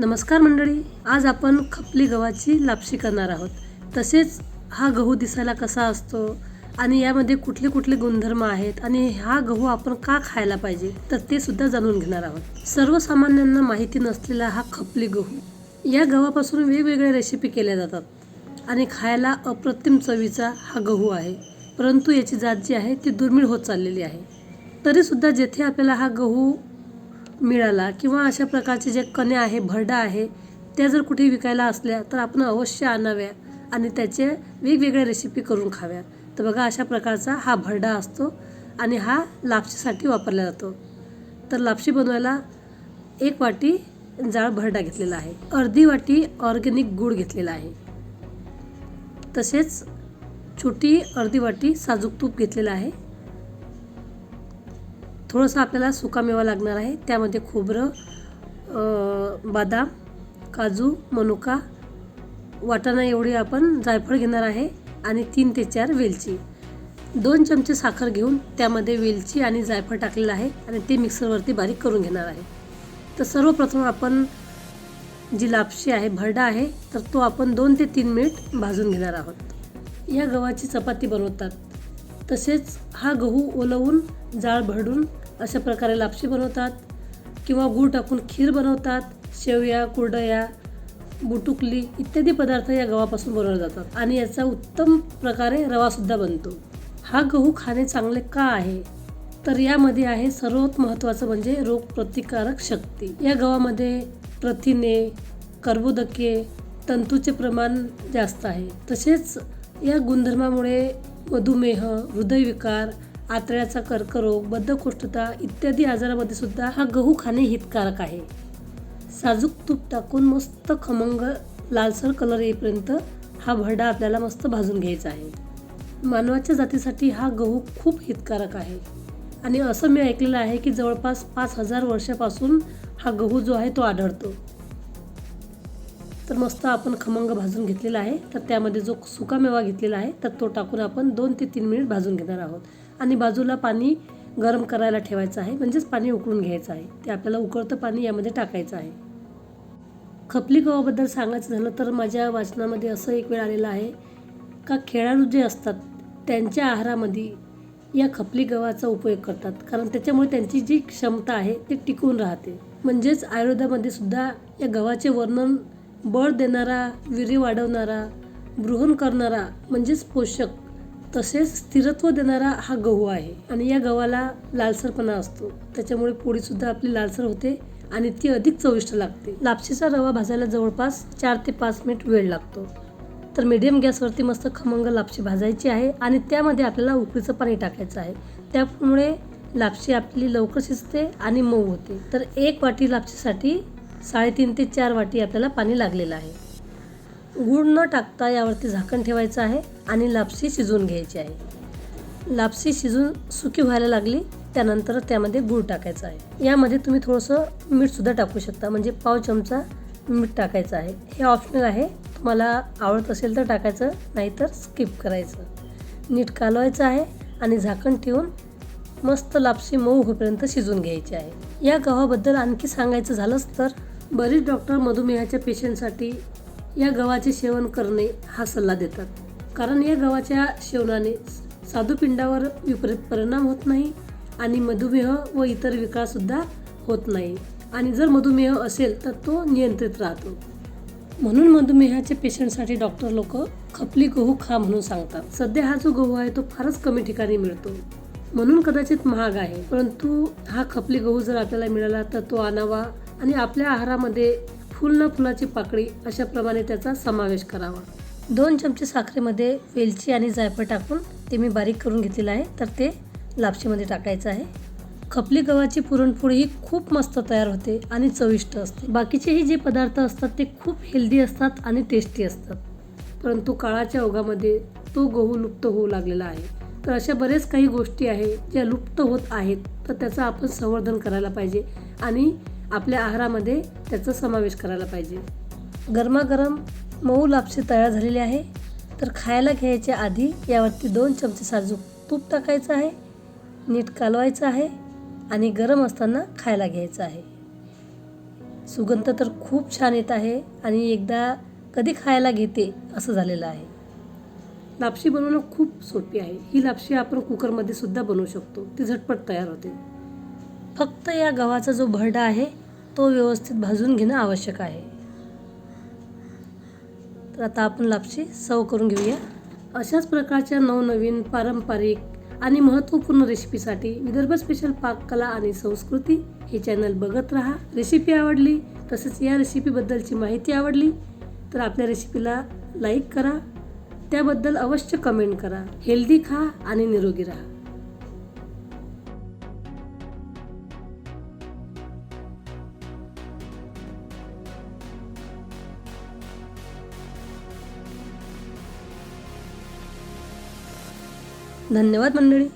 नमस्कार मंडळी आज आपण खपली गव्हाची लापशी करणार आहोत. तसेच हा गहू दिसायला कसा असतो आणि यामध्ये कुठले कुठले गुणधर्म आहेत आणि हा गहू आपण का खायला पाहिजे तर ते सुद्धा जाणून घेणार आहोत. सर्वसामान्यांना माहिती नसलेला हा खपली गहू. या गव्हापासून वेगवेगळ्या रेसिपी केल्या जातात आणि खायला अप्रतिम चवीचा हा गहू आहे. परंतु याची जात जी आहे ती दुर्मिळ होत चाललेली आहे. तरीसुद्धा जेथे आपल्याला हा गहू मिळाला किंवा अशा प्रकारचे जे कण्या आहे भरडा आहे त्या जर कुठे विकायला असल्या तर आपण अवश्य आणाव्या आणि त्याचे वेगवेगळ्या रेसिपी करून खाव्या. तर बघा अशा प्रकारचा हा भरडा असतो आणि हा लापशीसाठी वापरला जातो. तर लापशी बनवायला एक वाटी जाळ भरडा घेतलेला आहे. अर्धी वाटी ऑर्गेनिक गूळ घेतलेला आहे. तसेच छोटी अर्धी वाटी साजूक तूप घेतलेलं आहे. थोडंसं आपल्याला सुकामेवा लागणार आहे. त्यामध्ये खोबरं बदाम काजू मनुका वाटाणा एवढी आपण जायफळ घेणार आहे आणि तीन ते चार वेलची. दोन चमचे साखर घेऊन त्यामध्ये वेलची आणि जायफळ टाकलेलं आहे आणि ते मिक्सरवरती बारीक करून घेणार आहे. तर सर्वप्रथम आपण जी लापशी आहे भरडा आहे तर तो आपण दोन ते तीन मिनिट भाजून घेणार आहोत. या गव्हाची चपाती बनवतात. तसेच हा गहू ओलवून जाळ भरडून अशा प्रकारे लापशी बनवतात. किंवा गूळ टाकून खीर बनवतात. शेवया कुरडया बुटुकली इत्यादी पदार्थ या गव्हापासून बनवले जातात. आणि याचा उत्तम प्रकारे रवासुद्धा बनतो. हा गहू खाणे चांगले का आहे? तर यामध्ये आहे सर्वात महत्त्वाचं म्हणजे रोगप्रतिकारक शक्ती. या गव्हामध्ये प्रथिने कर्बोदके तंतूचे प्रमाण जास्त आहे. तसेच या गुणधर्मामुळे मधुमेह हृदयविकार आतड्याचा कर्करोग बद्धकोष्ठता इत्यादी आजारामध्ये सुद्धा हा गहू खाणे हितकारक आहे. साजूक तूप टाकून मस्त खमंग लालसर कलर येईपर्यंत हा भरडा आपल्याला मस्त भाजून घ्यायचा आहे. मानवाच्या जातीसाठी हा गहू खूप हितकारक आहे. आणि असं मी ऐकलेलं आहे की जवळपास पाच हजार वर्षापासून हा गहू जो आहे तो आढळतो. तर मस्त आपण खमंग भाजून घेतलेला आहे. तर त्यामध्ये जो सुकामेवा घेतलेला आहे तर तो टाकून आपण दोन ते तीन मिनिट भाजून घेणार आहोत. आणि बाजूला पाणी गरम करायला ठेवायचं आहे. म्हणजेच पाणी उकळून घ्यायचं आहे. ते आपल्याला उकळतं पाणी यामध्ये टाकायचं आहे. खपली गव्हाबद्दल सांगायचं झालं तर माझ्या वाचनामध्ये असं एक वेळ आलेलं आहे का खेळाडू जे असतात त्यांच्या आहारामध्ये या खपली गव्हाचा उपयोग करतात. कारण त्याच्यामुळे त्यांची जी क्षमता आहे ती टिकून राहते. म्हणजेच आयुर्वेदामध्ये सुद्धा या गव्हाचे वर्णन बळ देणारा वीर्य वाढवणारा बृहन करणारा म्हणजेच पोषक तसेच स्थिरत्व देणारा हा गहू आहे. आणि या गव्हाला लालसरपणा असतो. त्याच्यामुळे पोळीसुद्धा आपली लालसर होते आणि ती अधिक चविष्ट लागते. लापशीचा रवा भाजायला जवळपास चार ते पाच मिनिट वेळ लागतो. तर मिडियम गॅसवरती मस्त खमंग लापशी भाजायची आहे आणि त्यामध्ये आपल्याला उकळीचं पाणी टाकायचं आहे. त्यामुळे लापशी आपली लवकर शिजते आणि मऊ होते. तर एक वाटी लापशीसाठी साडेतीन ते चार वाटी आपल्याला पाणी लागलेलं आहे. गूळ न टाकता यावरती झाकण ठेवायचं आहे आणि लापशी शिजवून घ्यायची आहे. लापशी शिजून सुकी व्हायला लागली त्यानंतर त्यामध्ये गूळ टाकायचा आहे. यामध्ये तुम्ही थोडंसं मीठसुद्धा टाकू शकता म्हणजे पाव चमचा मीठ टाकायचं आहे. हे ऑप्शनल आहे. तुम्हाला आवडत असेल तर टाकायचं नाहीतर स्किप करायचं. नीट कालवायचं आहे आणि झाकण ठेवून मस्त लापशी मऊ होईपर्यंत शिजवून घ्यायची आहे. या गव्हाबद्दल आणखी सांगायचं झालंच तर बरीच डॉक्टर मधुमेहाच्या पेशंटसाठी या गव्हाचे सेवन करणे हा सल्ला देतात. कारण या गव्हाच्या सेवनाने साधूपिंडावर विपरीत परिणाम होत नाही आणि मधुमेह व इतर विकारसुद्धा होत नाही. आणि जर मधुमेह असेल तर तो नियंत्रित राहतो. म्हणून मधुमेहाच्या पेशंटसाठी डॉक्टर लोक खपली गहू खा म्हणून सांगतात. सध्या हा जो गहू आहे तो फारच कमी ठिकाणी मिळतो. म्हणून कदाचित महाग आहे. परंतु हा खपली गहू जर आपल्याला मिळाला तर तो आणावा आणि आपल्या आहारामध्ये फुल न फुलाची पाकळी अशाप्रमाणे त्याचा समावेश करावा. दोन चमचे साखरेमध्ये वेलची आणि जायफळ टाकून ते मी बारीक करून घेतलेलं आहे. तर ते लापशीमध्ये टाकायचं आहे. खपली गव्हाची पुरणपोळी ही खूप मस्त तयार होते आणि चविष्ट असते. बाकीचेही जे पदार्थ असतात ते खूप हेल्दी असतात आणि टेस्टी असतात. परंतु काळाच्या ओघामध्ये तो गहू लुप्त होऊ लागलेला आहे. तर अशा बरेच काही गोष्टी आहे ज्या लुप्त होत आहेत. तर त्याचं आपण संवर्धन करायला पाहिजे आणि आपल्या आहारामध्ये त्याचा समावेश करायला पाहिजे. गरमागरम मऊ लापशी तयार झालेली आहे. तर खायला घ्यायच्या आधी यावरती दोन चमचे साजूक तूप टाकायचं आहे नीट कालवायचं आहे आणि गरम असताना खायला घ्यायचं आहे. सुगंध तर खूप छान येत आहे आणि एकदा कधी खायला घेते असं झालेलं आहे. लापशी बनवणं खूप सोपी आहे. ही लापशी आपण कुकरमध्ये सुद्धा बनवू शकतो. ती झटपट तयार होते. फक्त या गव्हाचा जो भरडा आहे तो व्यवस्थित भाजून घेणं आवश्यक आहे. तर आता आपण लापशी सव करून घेऊया. अशाच प्रकारच्या नवनवीन पारंपरिक आणि महत्त्वपूर्ण रेसिपीसाठी विदर्भ स्पेशल पाककला आणि संस्कृती हे चॅनल बघत राहा. रेसिपी आवडली तसेच या रेसिपीबद्दलची माहिती आवडली तर आपल्या रेसिपीला लाईक करा. त्याबद्दल अवश्य कमेंट करा. हेल्दी खा आणि निरोगी राहा. धन्यवाद मंडळी.